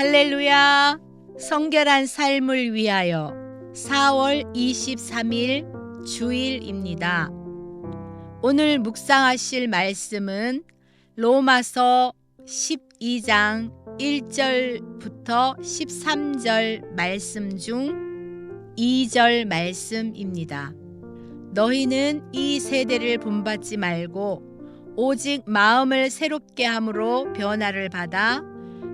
할렐루야! 성결한 삶을 위하여 4월 23일 주일입니다. 오늘 묵상하실 말씀은 로마서 12장 1절부터 13절 말씀 중 2절 말씀입니다. 너희는 이 세대를 본받지 말고 오직 마음을 새롭게 함으로 변화를 받아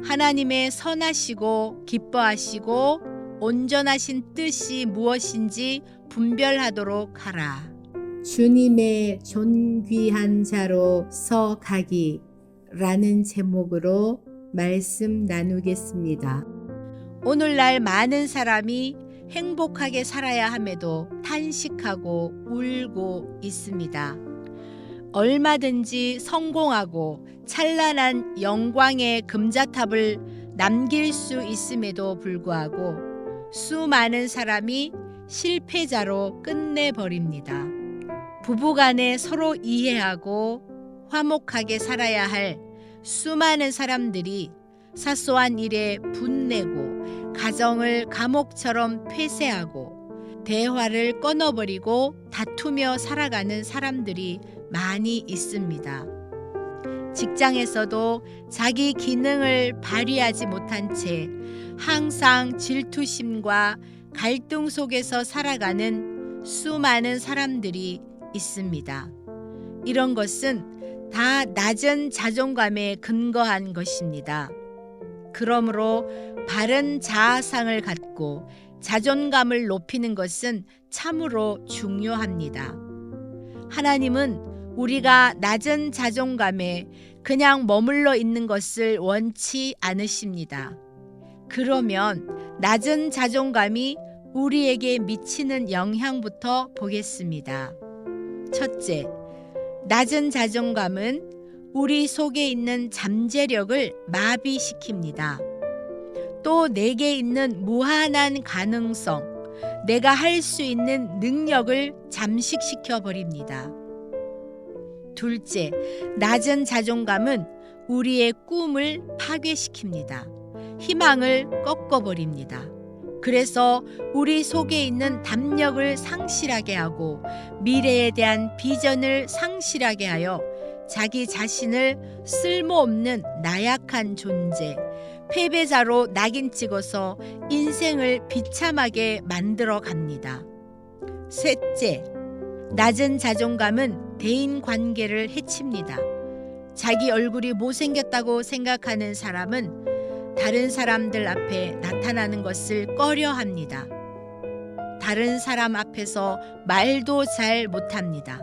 하나님의 선하시고 기뻐하시고 온전하신 뜻이 무엇인지 분별하도록 하라. 주님의 존귀한 자로 서 가기 라는 제목으로 말씀 나누겠습니다. 오늘날 많은 사람이 행복하게 살아야 함에도 탄식하고 울고 있습니다. 얼마든지 성공하고 찬란한 영광의 금자탑을 남길 수 있음에도 불구하고 수많은 사람이 실패자로 끝내버립니다. 부부간에 서로 이해하고 화목하게 살아야 할 수많은 사람들이 사소한 일에 분내고 가정을 감옥처럼 폐쇄하고 대화를 끊어버리고 다투며 살아가는 사람들이 많이 있습니다. 직장에서도 자기 기능을 발휘하지 못한 채 항상 질투심과 갈등 속에서 살아가는 수많은 사람들이 있습니다. 이런 것은 다 낮은 자존감에 근거한 것입니다. 그러므로 바른 자아상을 갖고 자존감을 높이는 것은 참으로 중요합니다. 하나님은 우리가 낮은 자존감에 그냥 머물러 있는 것을 원치 않으십니다. 그러면 낮은 자존감이 우리에게 미치는 영향부터 보겠습니다. 첫째, 낮은 자존감은 우리 속에 있는 잠재력을 마비시킵니다. 또 내게 있는 무한한 가능성, 내가 할 수 있는 능력을 잠식시켜 버립니다. 둘째, 낮은 자존감은 우리의 꿈을 파괴시킵니다. 희망을 꺾어버립니다. 그래서 우리 속에 있는 담력을 상실하게 하고 미래에 대한 비전을 상실하게 하여 자기 자신을 쓸모없는 나약한 존재, 패배자로 낙인 찍어서 인생을 비참하게 만들어 갑니다. 셋째, 낮은 자존감은 대인 관계를 해칩니다. 자기 얼굴이 못생겼다고 생각하는 사람은 다른 사람들 앞에 나타나는 것을 꺼려 합니다. 다른 사람 앞에서 말도 잘 못합니다.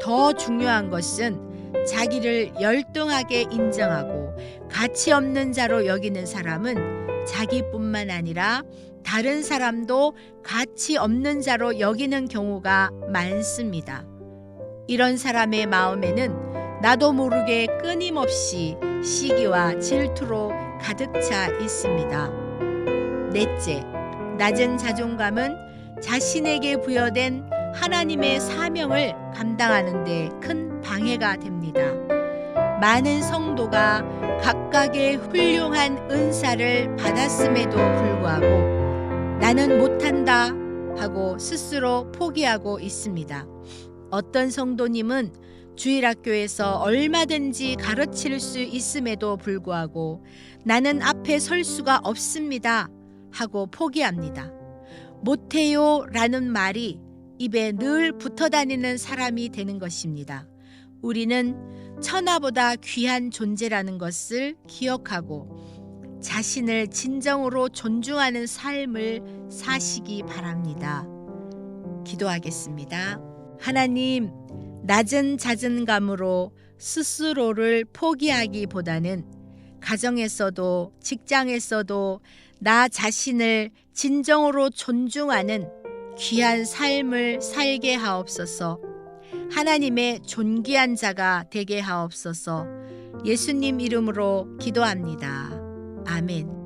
더 중요한 것은 자기를 열등하게 인정하고 가치 없는 자로 여기는 사람은 자기뿐만 아니라 다른 사람도 가치 없는 자로 여기는 경우가 많습니다. 이런 사람의 마음에는 나도 모르게 끊임없이 시기와 질투로 가득 차 있습니다. 넷째, 낮은 자존감은 자신에게 부여된 하나님의 사명을 감당하는 데 큰 방해가 됩니다. 많은 성도가 각각의 훌륭한 은사를 받았음에도 불구하고 나는 못한다 하고 스스로 포기하고 있습니다. 어떤 성도님은 주일학교에서 얼마든지 가르칠 수 있음에도 불구하고 나는 앞에 설 수가 없습니다 하고 포기합니다. 못해요 라는 말이 입에 늘 붙어 다니는 사람이 되는 것입니다. 우리는 천하보다 귀한 존재라는 것을 기억하고 자신을 진정으로 존중하는 삶을 사시기 바랍니다. 기도하겠습니다. 하나님, 낮은 자존감으로 스스로를 포기하기보다는 가정에서도 직장에서도 나 자신을 진정으로 존중하는 귀한 삶을 살게 하옵소서. 하나님의 존귀한 자가 되게 하옵소서. 예수님 이름으로 기도합니다. 아멘.